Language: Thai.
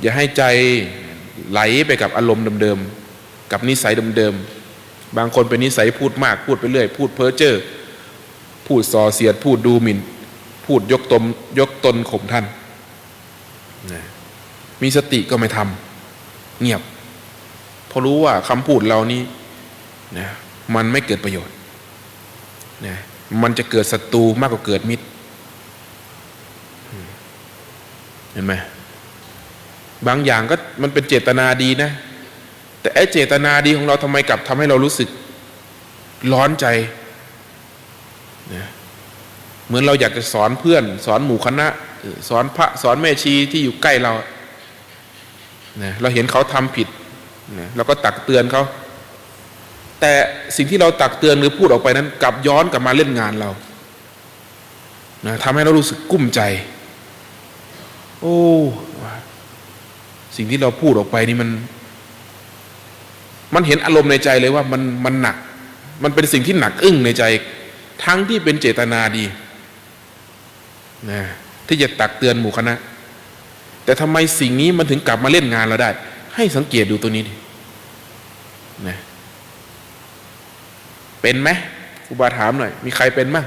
อย่าให้ใจไหลไปกับอารมณ์เดิมๆ กับนิสัยเดิมๆ บางคนเป็นนิสัยพูดมากพูดไปเรื่อย พูดเพ้อเจ้อพูดส่อเสียด พูดดูหมิ่น พูดยกตนยกตนข่มท่านนะมีสติก็ไม่ทำเงียบเพราะรู้ว่าคำพูดเรานี้นะมันไม่เกิดประโยชน์นะมันจะเกิดศัตรูมากกว่าเกิดมิตร เห็นไหม บางอย่างก็มันเป็นเจตนาดีนะ แต่ไอ้เจตนาดีของเราทำไมกลับทำให้เรารู้สึกร้อนใจนะเหมือนเราอยากจะสอนเพื่อน สอนหมู่คณะ สอนพระสอนแม่ชีที่อยู่ใกล้เรานะเราเห็นเขาทำผิดนะเราก็ตักเตือนเขา แต่สิ่งที่เราตักเตือนหรือพูดออกไปนั้น กลับย้อนกลับมาเล่นงานเรานะทำให้เรารู้สึกกุ้มใจ โอ้ สิ่งที่เราพูดออกไปนี่มัน มันเห็นอารมณ์ในใจเลยว่ามันมันหนัก มันเป็นสิ่งที่หนักอึ้งในใจ ทั้งที่เป็นเจตนาดีนะที่จะตักเตือนหมู่คณะ แต่ทำไมสิ่งนี้มันถึงกลับมาเล่นงานเราได้ ให้สังเกตดูตัวนี้ดินะเป็นไหมครูบาถามหน่อย มีใครเป็นมั้ง